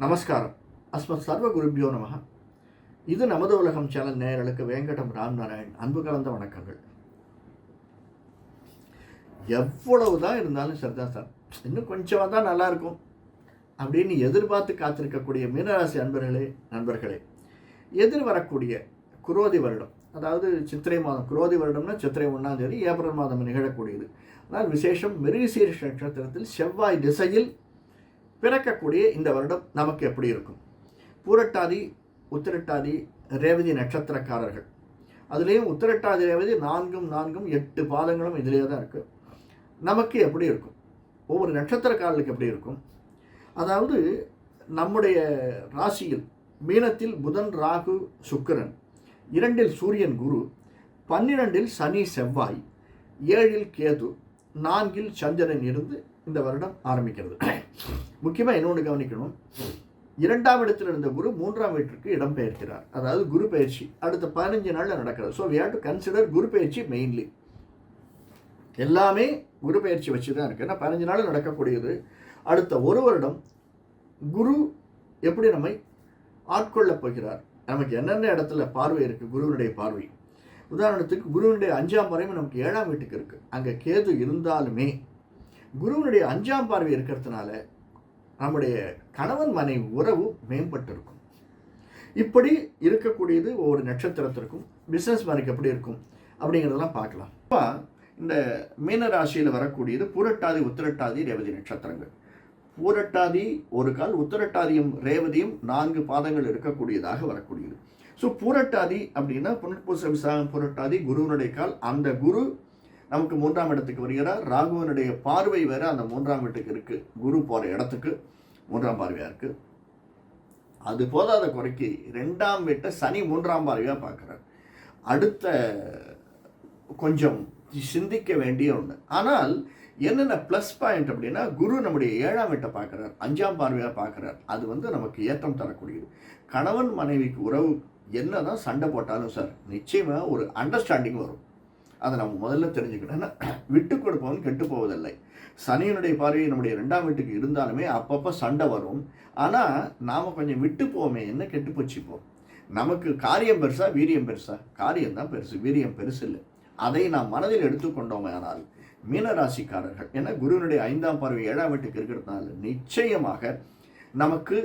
நமஸ்காரம். அஸ்மத் சர்வ குருபியோ நமக இது நமது உலகம் சேனல் நேயர்களுக்கு வேங்கடம் ராம் நாராயண் அன்பு கலந்த வணக்கங்கள். எவ்வளவு தான் இருந்தாலும் சரிதான் சார். இன்னும் கொஞ்சமாக தான் நல்லா இருக்கும் அப்படின்னு எதிர்பார்த்து காத்திருக்கக்கூடிய மீனராசி அன்பர்களே நண்பர்களே எதிர் வரக்கூடிய குரோதி வருடம். அதாவது சித்திரை மாதம் குரோதி வருடம்னா சித்திரை ஒன்றாம் தேதி ஏப்ரல் மாதம் நிகழக்கூடியது. ஆனால் விசேஷம் மிருகசீரிஷ நட்சத்திரத்தில் செவ்வாய் திசையில் பிறக்கக்கூடிய இந்த வருடம் நமக்கு எப்படி இருக்கும்? பூரட்டாதி உத்திரட்டாதி ரேவதி நட்சத்திரக்காரர்கள். அதுலேயும் உத்திரட்டாதி ரேவதி நான்கும் நான்கும் எட்டு பாதங்களும் இதிலே தான் இருக்குது நமக்கு எப்படி இருக்கும்? ஒவ்வொரு நட்சத்திரக்காரர்களுக்கு எப்படி இருக்கும்? அதாவது நம்முடைய ராசியில் மீனத்தில் புதன் ராகு சுக்கிரன் இரண்டில் சூரியன் குரு பன்னிரெண்டில் சனி செவ்வாய் ஏழில் கேது நான்கில் சந்திரன் இருந்து இந்த வருடம் ஆரம்பிக்கிறது. முக்கியமாக இன்னொன்று கவனிக்கணும்? இரண்டாம் இடத்தில் இருந்த குரு மூன்றாம் வீட்டிற்கு இடம் பெயர்க்கிறார். அதாவது குரு பயிற்சி அடுத்த பதினஞ்சு நாளில் நடக்கிறது. So we have to consider குரு பயிற்சி மெயின்லி எல்லாமே குரு பயிற்சி வச்சு தான் இருக்குது ஏன்னா பதினஞ்சு நாள் நடக்கக்கூடியது. அடுத்த ஒரு வருடம் குரு எப்படி நம்மை ஆட்கொள்ளப் போகிறார்? நமக்கு என்னென்ன இடத்துல பார்வை இருக்குது குருவினுடைய பார்வை. உதாரணத்துக்கு குருவினுடைய அஞ்சாம் முறையும் நமக்கு ஏழாம் வீட்டுக்கு இருக்குது அங்கே கேது இருந்தாலுமே குருவினுடைய அஞ்சாம் பார்வை இருக்கிறதுனால நம்முடைய கணவன் மனைவி உறவு மேம்பட்டு இருக்கும் இப்படி இருக்கக்கூடியது ஒவ்வொரு நட்சத்திரத்திற்கும் பிஸ்னஸ் மேனுக்கு எப்படி இருக்கும் அப்படிங்கிறதெல்லாம் பார்க்கலாம். இப்போ இந்த மீன ராசியில் வரக்கூடியது பூரட்டாதி உத்திரட்டாதி ரேவதி நட்சத்திரங்கள். பூரட்டாதி ஒரு கால் உத்திரட்டாதியும் ரேவதியும் நான்கு பாதங்கள் இருக்கக்கூடியதாக வரக்கூடியது. ஸோ பூரட்டாதி அப்படின்னா புனர்பூச விசாகம் பூரட்டாதி குருவினுடைய கால் அந்த குரு நமக்கு மூன்றாம் இடத்துக்கு வருகிறார். ராகுவனுடைய பார்வை வேற அந்த மூன்றாம் வீட்டுக்கு இருக்கு. குரு போகிற இடத்துக்கு மூன்றாம் பார்வையாக இருக்கு. அது போதாத குறைக்கு ரெண்டாம் வீட்டை சனி மூன்றாம் பார்வையாக பார்க்குறார். அடுத்த கொஞ்சம் சிந்திக்க வேண்டிய ஒன்று ஆனால் என்னென்ன ப்ளஸ் பாயிண்ட் அப்படின்னா குரு நம்முடைய ஏழாம் வீட்டை பார்க்குறார். அஞ்சாம் பார்வையாக பார்க்குறார். அது வந்து நமக்கு ஏற்றம் தரக்கூடியது. கணவன் மனைவிக்கு உறவு என்ன தான் சண்டை போட்டாலும் சார் நிச்சயமாக ஒரு அண்டர்ஸ்டாண்டிங் வரும். அதை நம்ம முதல்ல தெரிஞ்சுக்கிட்டோம்னா விட்டு கொடுப்பவன் கெட்டு போவதில்லை. சனியனுடைய பார்வை நம்முடைய ரெண்டாம் வீட்டுக்கு இருந்தாலுமே அப்பப்போ சண்டை வரும். ஆனால் நாம் கொஞ்சம் விட்டு போவோமே என்ன கெட்டு போச்சுப்போம் நமக்கு காரியம் பெருசா வீரியம் பெருசா? காரியம் தான் பெருசு வீரியம் பெருசு இல்லை. அதை நாம் மனதில் எடுத்துக்கொண்டோமே ஆனால் மீனராசிக்காரர்கள் ஏன்னா குருவினுடைய ஐந்தாம் பார்வை ஏழாம் வீட்டுக்கு இருக்கிறதுனால நிச்சயமாக நமக்கு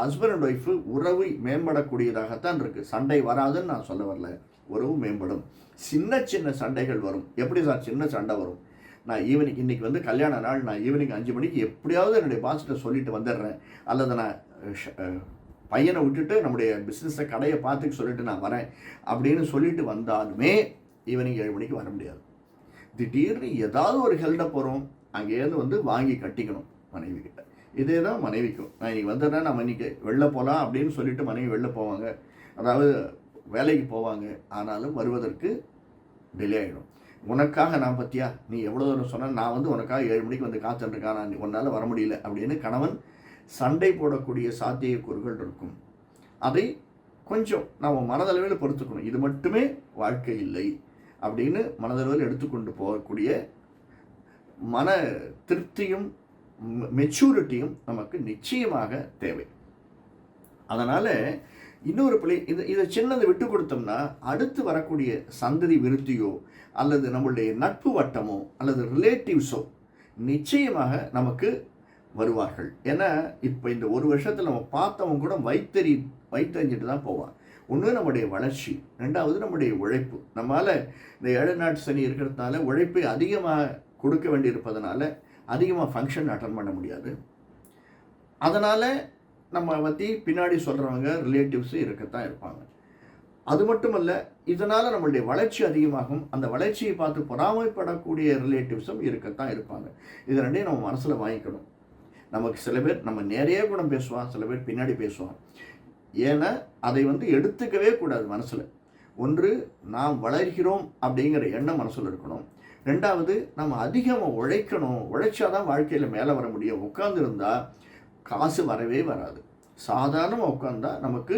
ஹஸ்பண்ட் அண்ட் ஒய்ஃபு உறவு மேம்படக்கூடியதாகத்தான் இருக்குது சண்டை வராதுன்னு நான் சொல்ல வரல. உறவு மேம்படும். சின்ன சின்ன சண்டைகள் வரும். எப்படி சார் சின்ன சண்டை வரும்? நான் ஈவினிங் இன்றைக்கி வந்து கல்யாண நாள். நான் ஈவினிங் அஞ்சு மணிக்கு எப்படியாவது என்னுடைய பாஸ்கிட்ட சொல்லிட்டு வந்துடுறேன். அல்லது நான் பையனை விட்டுட்டு நம்முடைய பிஸ்னஸை கடையை பார்த்துக்க சொல்லிட்டு நான் வரேன். அப்படின்னு சொல்லிட்டு வந்தாலுமே ஈவினிங் ஏழு மணிக்கு வர முடியாது. திடீர்னு ஏதாவது ஒரு ஹெல்ட போகிறோம் அங்கேருந்து வந்து வாங்கி கட்டிக்கணும் மனைவி கிட்ட. இதே தான் மனைவிக்கும். நான் இன்னைக்கு வந்துடுறேன். நம்ம இன்னைக்கு வெளில போகலாம் அப்படின்னு சொல்லிட்டு மனைவி வெளில போவாங்க. அதாவது வேலைக்கு போவாங்க ஆனாலும் வருவதற்கு டிலே ஆகிடும் உனக்காக நான் பற்றியா நீ எவ்வளோ தூரம் சொன்னால் நான் வந்து உனக்காக ஏழு மணிக்கு வந்து காத்துட்ருக்கேன் நான் உன்னால் வர முடியல அப்படின்னு கணவன் சண்டை போடக்கூடிய சாத்தியக்கூறுகள் இருக்கும். அதை கொஞ்சம் நம்ம மனதளவில் பொறுத்துக்கணும். இது மட்டுமே வாழ்க்கை இல்லை அப்படின்னு மனதளவில் எடுத்துக்கொண்டு போகக்கூடிய மன திருப்தியும் மெச்சூரிட்டியும் நமக்கு நிச்சயமாக தேவை. அதனால் இன்னொரு பிள்ளை இது இதை சின்னதை விட்டு கொடுத்தோம்னா அடுத்து வரக்கூடிய சந்ததி விருத்தியோ அல்லது நம்மளுடைய நட்பு வட்டமோ அல்லது ரிலேட்டிவ்ஸோ நிச்சயமாக நமக்கு வருவார்கள். ஏன்னா இப்போ இந்த ஒரு வருஷத்தில் நம்ம பார்த்தவங்க கூட வைத்தறி வைத்தறிஞ்சிட்டு தான் போவான். ஒன்று நம்முடைய வளர்ச்சி ரெண்டாவது நம்முடைய உழைப்பு. நம்மளால் இந்த ஏழு நாட்டு சனி இருக்கிறதுனால உழைப்பை அதிகமாக கொடுக்க வேண்டியிருப்பதனால அதிகமாக ஃபங்க்ஷன் அட்டன் பண்ண முடியாது. அதனால் நம்ம பற்றி பின்னாடி சொல்கிறவங்க ரிலேட்டிவ்ஸு இருக்கத்தான் இருப்பாங்க. அது மட்டுமல்ல இதனால் நம்மளுடைய வளர்ச்சி அதிகமாகும். அந்த வளர்ச்சியை பார்த்து பொறாமைப்படக்கூடிய ரிலேட்டிவ்ஸும் இருக்கத்தான் இருப்பாங்க. இது ரெண்டையும் நம்ம மனசில் வாங்கிக்கணும். நமக்கு சில பேர் நம்ம நிறைய குணம் பேசுவான் சில பேர் பின்னாடி பேசுவான் ஏன்னா அதை வந்து எடுத்துக்கவே கூடாது மனசில். ஒன்று நாம் வளர்கிறோம் அப்படிங்கிற எண்ணம் மனசில் இருக்கணும். ரெண்டாவது நம்ம அதிகமாக உழைக்கணும். உழைச்சாதான் வாழ்க்கையில் மேலே வர முடியும். உட்காந்துருந்தால் காசு வரவே வராது. சாதாரணமாக உட்காந்தா நமக்கு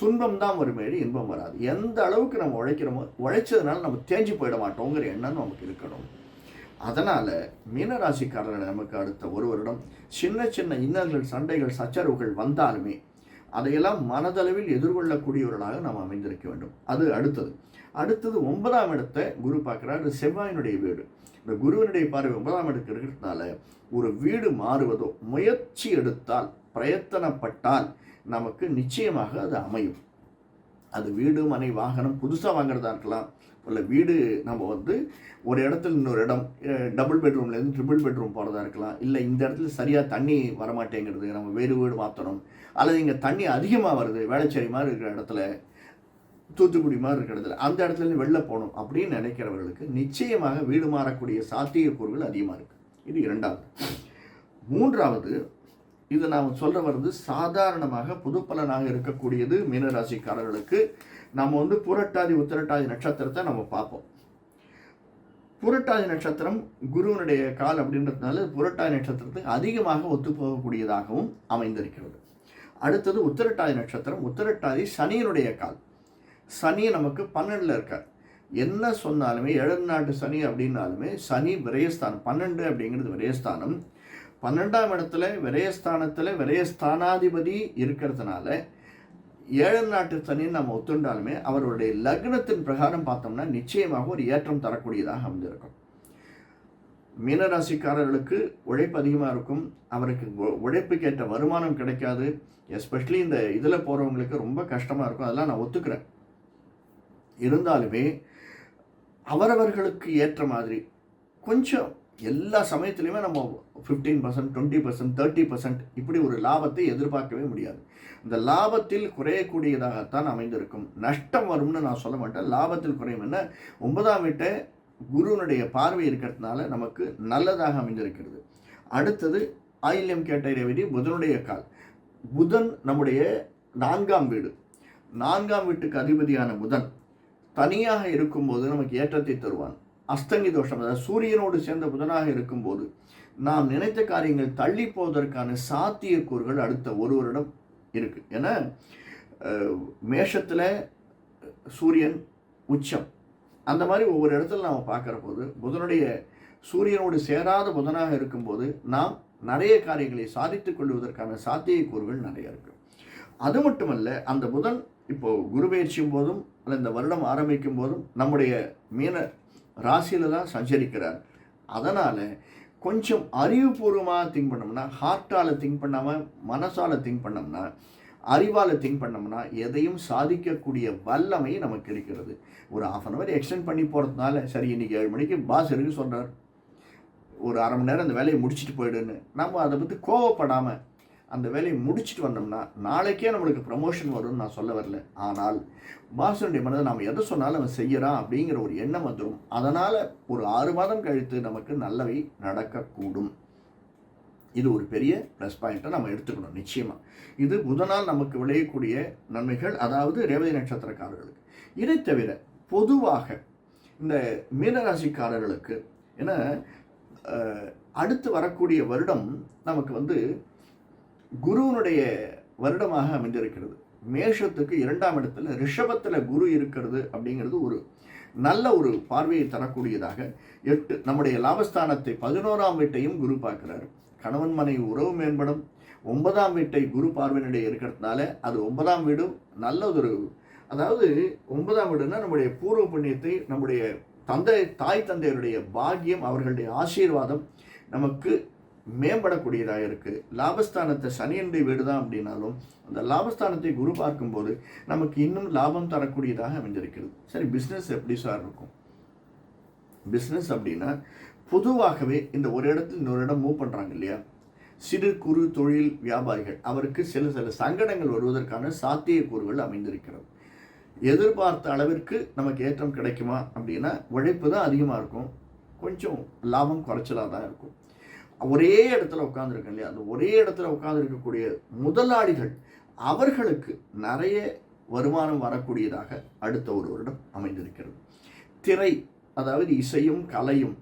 துன்பம் தான் வருமே இன்பம் வராது. எந்த அளவுக்கு நம்ம உழைக்கிறோமோ உழைச்சதுனால நம்ம தேஞ்சு போயிட மாட்டோங்கிற எண்ணம் நமக்கு இருக்கணும். அதனால் மீனராசிக்காரர்கள் நமக்கு அடுத்த ஒரு வருடம் சின்ன சின்ன இன்னல்கள் சண்டைகள் சச்சரவுகள் வந்தாலுமே அதையெல்லாம் மனதளவில் எதிர்கொள்ளக்கூடியவர்களாக நாம் அமைந்திருக்க வேண்டும். அது அடுத்தது. அடுத்தது ஒன்பதாம் இடத்தை குரு பார்க்குறாரு. செவ்வாயினுடைய வீடு. இந்த குருவினுடைய பார்வை ஒன்பதாம் இடத்துக்கு இருக்கிறதுனால ஒரு வீடு மாறுவதோ முயற்சி எடுத்தால் பிரயத்தனப்பட்டால் நமக்கு நிச்சயமாக அது அமையும். அது வீடு மனை வாகனம் புதுசாக வாங்குறதா இருக்கலாம். இல்லை வீடு நம்ம வந்து ஒரு இடத்துல இன்னொரு இடம் டபுள் பெட்ரூம்லேருந்து ட்ரிபிள் பெட்ரூம் போகிறதா இருக்கலாம். இல்லை இந்த இடத்துல சரியாக தண்ணி வரமாட்டேங்கிறது நம்ம வேறு வீடு மாற்றணும் அல்லது இங்கே தண்ணி அதிகமாக வருது வேளச்சேரி மாதிரி இருக்கிற இடத்துல தூத்துக்குடி மாதிரி இருக்கிற இடத்துல அந்த இடத்துல வெளில போகணும் அப்படின்னு நினைக்கிறவர்களுக்கு நிச்சயமாக வீடு மாறக்கூடிய சாத்தியக்கூறுகள் அதிகமாக இருக்குது இது இரண்டாவது. மூன்றாவது இது நாம் சொல்கிற வருது சாதாரணமாக புதுப்பலனாக இருக்கக்கூடியது மீனராசிக்காரர்களுக்கு. நம்ம வந்து புரட்டாதி உத்திரட்டாதி நட்சத்திரத்தை நம்ம பார்ப்போம். புரட்டாதி நட்சத்திரம் குருவனுடைய கால் அப்படின்றதுனால புரட்டாதி நட்சத்திரத்துக்கு அதிகமாக ஒத்துப்போகக்கூடியதாகவும் அமைந்திருக்கிறது. அடுத்தது உத்திரட்டாதி நட்சத்திரம் உத்திரட்டாதி சனியினுடைய கால். சனி நமக்கு பன்னெண்டில் இருக்கார். என்ன சொன்னாலுமே ஏழு நாட்டு சனி அப்படின்னாலுமே சனி விரயஸ்தானம். பன்னெண்டு அப்படிங்கிறது விரயஸ்தானம். பன்னெண்டாம் இடத்துல விரயஸ்தானத்தில் விரயஸ்தானாதிபதி இருக்கிறதுனால ஏழு நாட்டு சனின்னு நம்ம ஒத்துண்டாலுமே அவருடைய லக்னத்தின் பிரகாரம் பார்த்தோம்னா நிச்சயமாக ஒரு ஏற்றம் தரக்கூடியதாக அமைந்திருக்கும். மீனராசிக்காரர்களுக்கு உழைப்பு அதிகமாக இருக்கும். அவருக்கு உழைப்புக்கேற்ற வருமானம் கிடைக்காது. எஸ்பெஷலி இந்த இதில் போகிறவங்களுக்கு ரொம்ப கஷ்டமாக இருக்கும். அதெல்லாம் நான் ஒத்துக்கிறேன். இருந்தாலுமே அவரவர்களுக்கு ஏற்ற மாதிரி கொஞ்சம் எல்லா சமயத்துலையுமே நம்ம fifteen percent twenty percent thirty percent இப்படி ஒரு லாபத்தை எதிர்பார்க்கவே முடியாது. இந்த லாபத்தில் குறையக்கூடியதாகத்தான் அமைந்திருக்கும். நஷ்டம் வரும்னு நான் சொல்ல மாட்டேன். லாபத்தில் குறையும் என்ன? ஒன்பதாம் வீட்டை குருவனுடைய பார்வை இருக்கிறதுனால நமக்கு நல்லதாக அமைந்திருக்கிறது. அடுத்தது ஆயில்யம் கேட்ட புதனுடைய கால். புதன் நம்முடைய நான்காம் வீடு. நான்காம் வீட்டுக்கு அதிபதியான புதன் தனியாக இருக்கும்போது நமக்கு ஏற்றத்தை தருவான். அஸ்தங்கி தோஷம் அதாவது சூரியனோடு சேர்ந்த புதனாக இருக்கும்போது நாம் நினைத்த காரியங்கள் தள்ளி போவதற்கான சாத்தியக்கூறுகள் அடுத்த ஒரு வருடம் இருக்கு. ஏன்னா மேஷத்தில் சூரியன் உச்சம். அந்த மாதிரி ஒவ்வொரு இடத்துல நாம் பார்க்குற போது புதனுடைய சூரியனோடு சேராத புதனாக இருக்கும்போது நாம் நிறைய காரியங்களை சாதித்துக் கொள்வதற்கான சாத்தியக்கூறுகள் நிறைய இருக்கு. அது மட்டுமல்ல அந்த புதன் இப்போது குரு பயிற்சியும் போதும் அல்ல இந்த வருடம் ஆரம்பிக்கும் போதும் நம்முடைய மீன ராசியில தான் சஞ்சரிக்கிறார். அதனால் கொஞ்சம் அறிவுபூர்வமாக திங்க் பண்ணோம்னா ஹார்ட்டால் திங்க் பண்ணாமல் மனசால் திங்க் பண்ணோம்னா அறிவால் திங்க் பண்ணோம்னா எதையும் சாதிக்கக்கூடிய வல்லமை நமக்கு இருக்கிறது. ஒரு ஆஃப் அன் ஹவர் எக்ஸ்டெண்ட் பண்ணி போகிறதுனால சரி இன்றைக்கி ஏழு மணிக்கு பாஸ் இருக்கு சொல்கிறார் ஒரு அரை மணி நேரம் அந்த வேலையை முடிச்சுட்டு போயிடுன்னு நம்ம அதை பற்றி கோவப்படாமல் அந்த வேலையை முடிச்சுட்டு வந்தோம்னா நாளைக்கே நம்மளுக்கு ப்ரமோஷன் வரும்னு நான் சொல்ல வரல. ஆனால் பாசனுடைய மனதை நாம் எதை சொன்னாலும் அவன் செய்யறான் அப்படிங்கிற ஒரு எண்ணம் வந்துடும் அதனால் ஒரு ஆறு மாதம் கழித்து நமக்கு நல்லவை நடக்கக்கூடும். இது ஒரு பெரிய ப்ளஸ் பாயிண்ட்டை நம்ம எடுத்துக்கணும் நிச்சயமாக இது புதனால் நமக்கு விளையக்கூடிய நன்மைகள் அதாவது ரேவதி நட்சத்திரக்காரர்களுக்கு. இதை தவிர பொதுவாக இந்த மீனராசிக்காரர்களுக்கு ஏன்னா அடுத்து வரக்கூடிய வருடம் நமக்கு வந்து குருவனுடைய வருடமாக அமைந்திருக்கிறது. மேஷத்துக்கு இரண்டாம் இடத்துல ரிஷபத்தில் குரு இருக்கிறது அப்படிங்கிறது ஒரு நல்ல ஒரு பார்வையை தரக்கூடியதாக எட்டு நம்முடைய லாபஸ்தானத்தை பதினோராம் வீட்டையும் குரு பார்க்கிறார். கணவன் மனைவி உறவு மேம்படும். ஒன்பதாம் வீட்டை குரு பார்வையினுடைய இருக்கிறதுனால அது ஒன்பதாம் வீடும் நல்ல ஒரு அதாவது ஒன்பதாம் வீடுனா நம்முடைய பூர்வ புண்ணியத்தை நம்முடைய தந்தை தாய் தந்தையருடைய பாக்கியம் அவர்களுடைய ஆசீர்வாதம் நமக்கு மேம்படக்கூடியதாக இருக்குது லாபஸ்தானத்தை சனியனுடைய வீடு தான் அப்படின்னாலும் அந்த லாபஸ்தானத்தை குரு பார்க்கும்போது நமக்கு இன்னும் லாபம் தரக்கூடியதாக அமைஞ்சிருக்கிறது சரி பிஸ்னஸ் எப்படி சார் இருக்கும்? பிஸ்னஸ் அப்படின்னா பொதுவாகவே இந்த ஒரு இடத்துல இன்னொரு இடம் மூவ் பண்ணுறாங்க இல்லையா? சிறு குறு தொழில் வியாபாரிகள் அவருக்கு சில சில சங்கடங்கள் வருவதற்கான சாத்தியக்கூறுகள் அமைந்திருக்கிறது. எதிர்பார்த்த அளவிற்கு நமக்கு ஏற்றம் கிடைக்குமா அப்படின்னா உழைப்பு தான் அதிகமாக இருக்கும். கொஞ்சம் லாபம் குறைச்சலாக தான் இருக்கும். ஒரே இடத்துல உட்காந்துருக்கேன் இல்லையா அந்த ஒரே இடத்துல உட்காந்துருக்கக்கூடிய முதலாளிகள் அவர்களுக்கு நிறைய வருமானம் வரக்கூடியதாக அடுத்த ஒரு வருடம் அமைந்திருக்கிறது. திரை அதாவது இசையும் கலையும்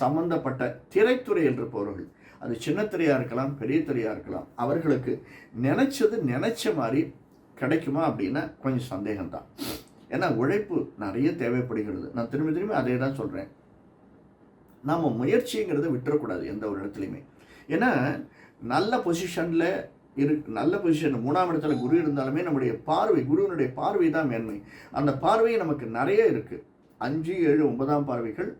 சம்பந்தப்பட்ட திரைத்துறையில் இருப்பவர்கள் அது சின்ன திரையாக இருக்கலாம் பெரிய திரையாக இருக்கலாம் அவர்களுக்கு நினச்சது நினச்ச மாதிரி கிடைக்குமா அப்படின்னா கொஞ்சம் சந்தேகம்தான். ஏன்னா உழைப்பு நிறைய தேவைப்படுகிறது. நான் திரும்பி திரும்பி அதே தான் சொல்கிறேன் நாம் முயற்சிங்கிறத விட்டுறக்கூடாது எந்த ஒரு இடத்துலையுமே. ஏன்னா நல்ல பொசிஷனில் இரு நல்ல பொசிஷன் மூணாம் இடத்துல குரு இருந்தாலுமே நம்முடைய பார்வை குருவினுடைய பார்வை தான் மேன்மை. அந்த பார்வை நமக்கு நிறைய இருக்குது அஞ்சு ஏழு ஒன்பதாம் பார்வைகள்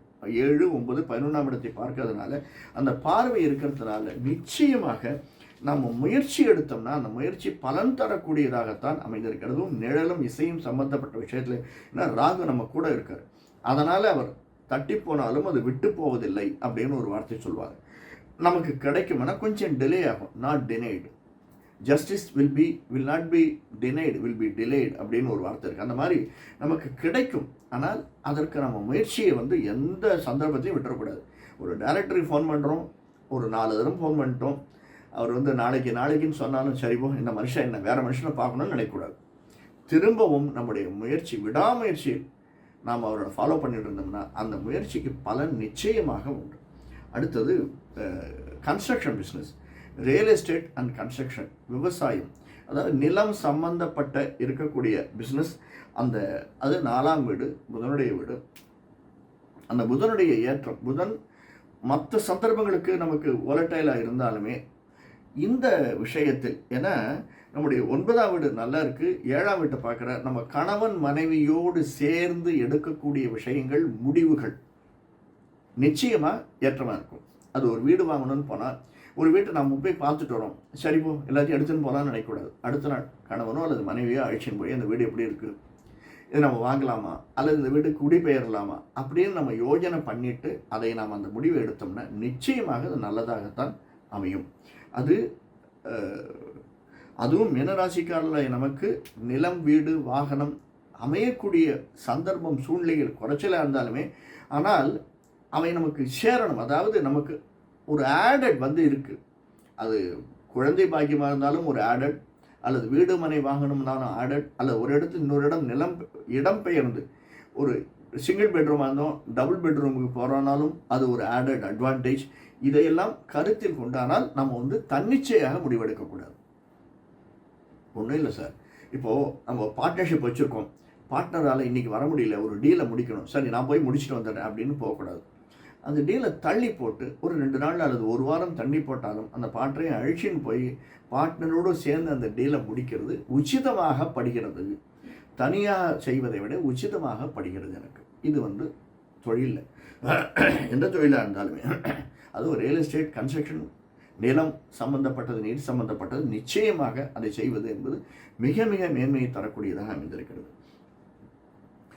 ஏழு ஒன்பது பதினொன்றாம் இடத்தை பார்க்கறதுனால அந்த பார்வை இருக்கிறதுனால நிச்சயமாக நாம் முயற்சி எடுத்தோம்னா அந்த முயற்சி பலன் தரக்கூடியதாகத்தான் அமைந்திருக்கிறதும் நிழலும் இசையும் சம்பந்தப்பட்ட விஷயத்தில் ஏன்னா ராகு நம்ம கூட இருக்கார். அதனால் அவர் தட்டி போனாலும் அது விட்டு போவதில்லை அப்படின்னு ஒரு வார்த்தை சொல்வார் நமக்கு கிடைக்கும்னா கொஞ்சம் டிலே ஆகும் not denied justice will be will not be denied will be delayed அப்படின்னு ஒரு வார்த்தை இருக்குது அந்த மாதிரி நமக்கு கிடைக்கும் ஆனால் அதற்கு நம்ம முயற்சியை வந்து எந்த சந்தர்ப்பத்தையும் விட்டுறக்கூடாது. ஒரு டைரக்டருக்கு ஃபோன் பண்ணுறோம் ஒரு நாலு தரம் ஃபோன் பண்ணிட்டோம் அவர் வந்து நாளைக்கு நாளைக்குன்னு சொன்னாலும் சரிபோ இந்த மனுஷன் என்ன வேறு மனுஷனை பார்க்கணும்னு நினைக்கக்கூடாது. திரும்பவும் நம்முடைய முயற்சி விடாமுயற்சி நாம் அவரோட ஃபாலோ பண்ணிட்டு இருந்தோம்னா அந்த முயற்சிக்கு பலன் நிச்சயமாக உண்டு. அடுத்தது construction business real estate and construction விவசாயம். அதாவது நிலம் சம்பந்தப்பட்ட இருக்கக்கூடிய பிஸ்னஸ் அந்த அது நாலாம் வீடு புதனுடைய வீடு. அந்த புதனுடைய ஏற்றம் புதன் மற்ற சந்தர்ப்பங்களுக்கு நமக்கு ஒலட்டைலாக இருந்தாலுமே இந்த விஷயத்தில் ஏன்னா நம்முடைய ஒன்பதாம் வீடு நல்லா இருக்குது ஏழாம் வீட்டை பார்க்குற நம்ம கணவன் மனைவியோடு சேர்ந்து எடுக்கக்கூடிய விஷயங்கள் முடிவுகள் நிச்சயமாக ஏற்றமாக இருக்கும். அது ஒரு வீடு வாங்கணும்னு போனால் ஒரு வீட்டை நம்ம போய் பார்த்துட்டு வரோம். சரி போ எல்லாத்தையும் எடுத்துன்னு போகலான்னு நினைக்கக்கூடாது. அடுத்த நாள் கணவனோ அல்லது மனைவியோ அழைச்சின்னு போய் அந்த வீடு எப்படி இருக்குது இது நம்ம வாங்கலாமா? அல்லது இந்த வீடு குடிபெயரலாமா? அப்படின்னு நம்ம யோஜனை பண்ணிட்டு அதை நாம் அந்த முடிவை எடுத்தோம்னா நிச்சயமாக அது நல்லதாகத்தான் அமையும். அது அதுவும் மீனராசிக்காரில் நமக்கு நிலம் வீடு வாகனம் அமையக்கூடிய சந்தர்ப்பம் சூழ்நிலைகள் குறைச்சலாக இருந்தாலுமே ஆனால் அவை நமக்கு சேரணும். அதாவது நமக்கு ஒரு ஆடட் வந்து இருக்குது அது குழந்தை பாக்கியமாக இருந்தாலும் ஒரு ஆடட் அல்லது வீடு மனை வாங்கணும்னாலும் ஆடட் அல்லது ஒரு இடத்து இன்னொரு இடம் நிலம் இடம் பெயர்ந்து ஒரு சிங்கிள் பெட்ரூமாக இருந்தோம் டபுள் பெட்ரூமுக்கு போகிறோனாலும் அது ஒரு ஆடட் அட்வான்டேஜ் இதையெல்லாம் கருத்தில் கொண்டானால் நம்ம வந்து தன்னிச்சையாக முடிவெடுக்கக்கூடாது. ஒன்றும் இல்லை சார். இப்போது நம்ம பார்ட்னர்ஷிப் வச்சுருக்கோம். பார்ட்னரால் இன்றைக்கி வர முடியல ஒரு டீலை முடிக்கணும். சரி நான் போய் முடிச்சுட்டு வந்துடுறேன் அப்படின்னு போகக்கூடாது. அந்த டீலை தள்ளி போட்டு ஒரு ரெண்டு நாள் அல்லது ஒரு வாரம் தண்ணி போட்டாலும் அந்த பாட்டரையும் அழிச்சின்னு போய் பார்ட்னரோடு சேர்ந்து அந்த டீலை முடிக்கிறது உச்சிதமாக படுகிறது. தனியாக செய்வதை விட உச்சிதமாக படுகிறது எனக்கு. இது வந்து தொழிலில் எந்த தொழிலாக இருந்தாலுமே அதுவும் ரியல் எஸ்டேட் கன்ஸ்ட்ரக்ஷன் நிலம் சம்பந்தப்பட்டது நீர் சம்பந்தப்பட்டது நிச்சயமாக அதை செய்வது என்பது மிக மிக மேன்மையை தரக்கூடியதாக அமைந்திருக்கிறது.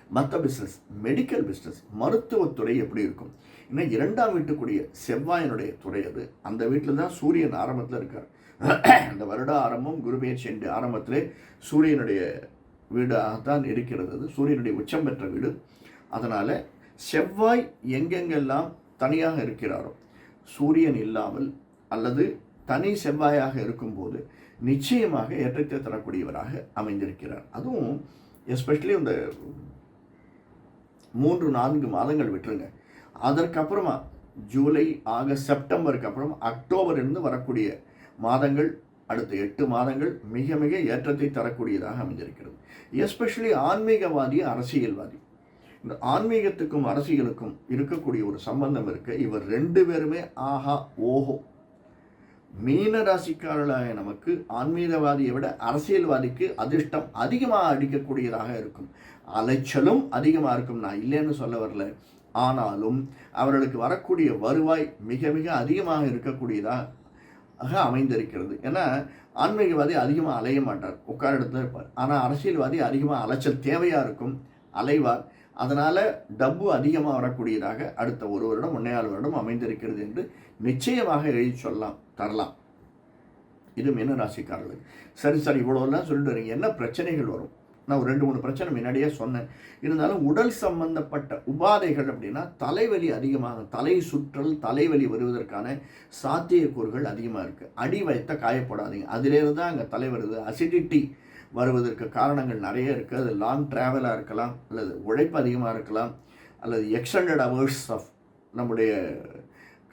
மற்ற பிஸ்னஸ் மெடிக்கல் பிஸ்னஸ் மருத்துவத்துறை எப்படி இருக்கும்? இன்னும் இரண்டாம் வீட்டுக்குரிய செவ்வாயினுடைய துறை அது. அந்த வீட்டில் தான் சூரியன் ஆரம்பத்தில் இருக்கார். அந்த வருட ஆரம்பம் குருபெயர்ச்சி என்று ஆரம்பத்திலே சூரியனுடைய வீடாகத்தான் இருக்கிறது அது. சூரியனுடைய உச்சம் பெற்ற வீடு. அதனால் செவ்வாய் எங்கெங்கெல்லாம் தனியாக இருக்கிறாரோ சூரியன் இல்லாமல் அல்லது தனி செவ்வாயாக இருக்கும்போது நிச்சயமாக ஏற்றத்தை தரக்கூடியவராக அமைந்திருக்கிறார். அதுவும் எஸ்பெஷலி இந்த மூன்று நான்கு மாதங்கள் விட்டுருங்க. அதற்கப்புறமா ஜூலை ஆகஸ்ட் செப்டம்பருக்கு அப்புறம் அக்டோபரிலிருந்து வரக்கூடிய மாதங்கள் அடுத்த எட்டு மாதங்கள் மிக மிக ஏற்றத்தை தரக்கூடியதாக அமைந்திருக்கிறது. எஸ்பெஷலி ஆன்மீகவாதி அரசியல்வாதி. இந்த ஆன்மீகத்துக்கும் அரசியலுக்கும் இருக்கக்கூடிய ஒரு சம்பந்தம் இருக்க. இவர் ரெண்டு பேருமே ஆஹா ஓஹோ மீன ராசிக்காரர்களாக நமக்கு ஆன்மீகவாதியை விட அரசியல்வாதிக்கு அதிர்ஷ்டம் அதிகமாக அடிக்கக்கூடியதாக இருக்கும். அலைச்சலும் அதிகமாக இருக்கும். நான் இல்லைன்னு சொல்ல வரல. ஆனாலும் அவர்களுக்கு வரக்கூடிய வருவாய் மிக மிக அதிகமாக இருக்கக்கூடியதாக அமைந்திருக்கிறது. ஏன்னா ஆன்மீகவாதி அதிகமாக அலைய மாட்டார். உட்கார இடத்துல இருப்பார். ஆனால் அரசியல்வாதி அதிகமாக அலைச்சல் தேவையாக இருக்கும்? அலைவார். அதனால் டப்பு அதிகமாக வரக்கூடியதாக அடுத்த ஒரு வருடம் ஒன்றையாள் வருடம் அமைந்திருக்கிறது என்று நிச்சயமாக எழுதி சொல்லலாம் தரலாம். இது மீனராசிக்காரர்கள் சரி சார் இவ்வளோலாம் சொல்லிட்டு வரீங்க. என்ன பிரச்சனைகள் வரும்? நான் ஒரு ரெண்டு மூணு பிரச்சனை முன்னாடியே சொன்னேன். இருந்தாலும் உடல் சம்பந்தப்பட்ட உபாதைகள் அப்படின்னா தலைவலி அதிகமாக தலை சுற்றல் தலைவலி வருவதற்கான சாத்தியக்கூறுகள் அதிகமாக இருக்குது அடி வயத்தை காயப்படாதீங்க. அதிலேருந்து தான் அங்கே தலை வருது. அசிடிட்டி வருவதற்கு காரணங்கள் நிறைய இருக்குது அது லாங் ட்ராவலாக இருக்கலாம் அல்லது உழைப்பு அதிகமாக இருக்கலாம் அல்லது எக்ஸ்டெண்டட் அவர்ஸ் ஆஃப் நம்முடைய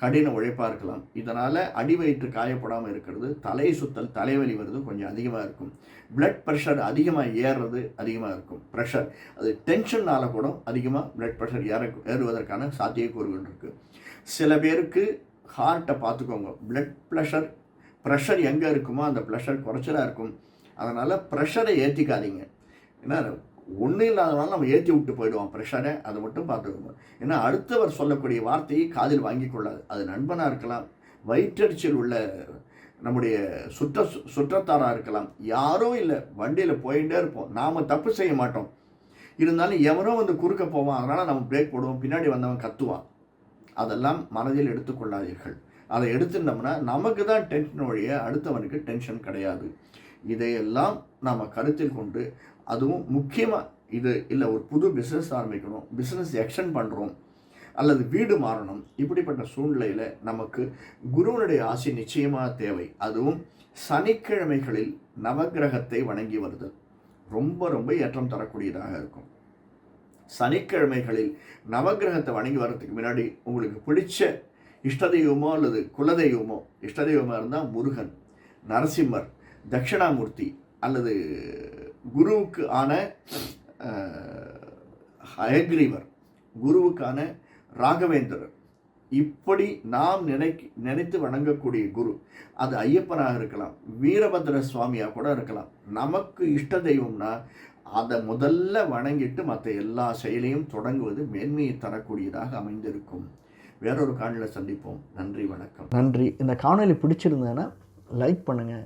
கடின உழைப்பாக இருக்கலாம். இதனால் அடி வயிற்று காயப்படாமல் இருக்கிறது தலை சுத்தல் தலைவலி வருது கொஞ்சம் அதிகமாக இருக்கும். பிளட் ப்ரெஷர் அதிகமாக ஏறுறது அதிகமாக இருக்கும். ப்ரெஷர் அது டென்ஷன்னால் கூட அதிகமாக பிளட் ப்ரெஷர் ஏற ஏறுவதற்கான சாத்தியக்கூறுகள் இருக்குது சில பேருக்கு ஹார்ட்டை பார்த்துக்கோங்க. பிளட் ப்ரெஷர் ப்ரெஷர் எங்கே இருக்குமோ அந்த ப்ரெஷர் குறைச்சலாக இருக்கும். அதனால் ப்ரெஷரை ஏற்றிக்காதீங்க ஏன்னா ஒன்றும் இல்லாதனால நம்ம ஏற்றி விட்டு போயிடுவோம். ப்ரெஷரை அதை மட்டும் பார்த்துக்கோங்க. ஏன்னா அடுத்தவர் சொல்லக்கூடிய வார்த்தையை காதில் வாங்கி கொள்ளாது. அது நண்பனாக இருக்கலாம். வயிற்றறிச்சல் உள்ள நம்முடைய சுற்ற சுற்றத்தாராக இருக்கலாம். யாரும் இல்லை வண்டியில் போயிட்டே இருப்போம். நாம் தப்பு செய்ய மாட்டோம். இருந்தாலும் எவனோ வந்து குறுக்க போவான். அதனால் நம்ம பிரேக் போடுவோம். பின்னாடி வந்தவன் கத்துவான். அதெல்லாம் மனதில் எடுத்துக்கொள்ளாதீர்கள் அதை எடுத்துட்டோம்னா நமக்கு தான் டென்ஷன் ஒழிய அடுத்தவனுக்கு டென்ஷன் கிடையாது. இதையெல்லாம் நாம் கருத்தில் கொண்டு அதுவும் முக்கியமாக இது இல்லை ஒரு புது பிஸ்னஸ் ஆரம்பிக்கணும் பிஸ்னஸ் எக்ஷன் பண்ணுறோம் அல்லது வீடு மாறணும் இப்படிப்பட்ட சூழ்நிலையில் நமக்கு குருவனுடைய ஆசை நிச்சயமாக தேவை. அதுவும் சனிக்கிழமைகளில் நவக்கிரகத்தை வணங்கி வருதல். ரொம்ப ரொம்ப ஏற்றம் தரக்கூடியதாக இருக்கும். சனிக்கிழமைகளில் நவக்கிரகத்தை வணங்கி வர்றதுக்கு முன்னாடி உங்களுக்கு பிடிச்ச இஷ்ட தெய்வமோ அல்லது குலதெய்வமோ இஷ்டதெய்வமாக இருந்தால் முருகன் நரசிம்மர் தட்சிணாமூர்த்தி அல்லது குருவுக்கு ஆன ஹயக்ரீவர் குருவுக்கான ராகவேந்திரர். இப்படி நாம் நினை நினைத்து வணங்கக்கூடிய குரு அது ஐயப்பனாக இருக்கலாம் வீரபத்ர சுவாமியாக கூட இருக்கலாம். நமக்கு இஷ்ட தெய்வம்னா அதை முதல்ல வணங்கிட்டு மற்ற எல்லா செயலையும் தொடங்குவது மேன்மையை தரக்கூடியதாக அமைந்திருக்கும். வேறொரு காணொலியில் சந்திப்போம். நன்றி வணக்கம். நன்றி. இந்த காணொலி பிடிச்சிருந்தேன்னா லைக் பண்ணுங்கள்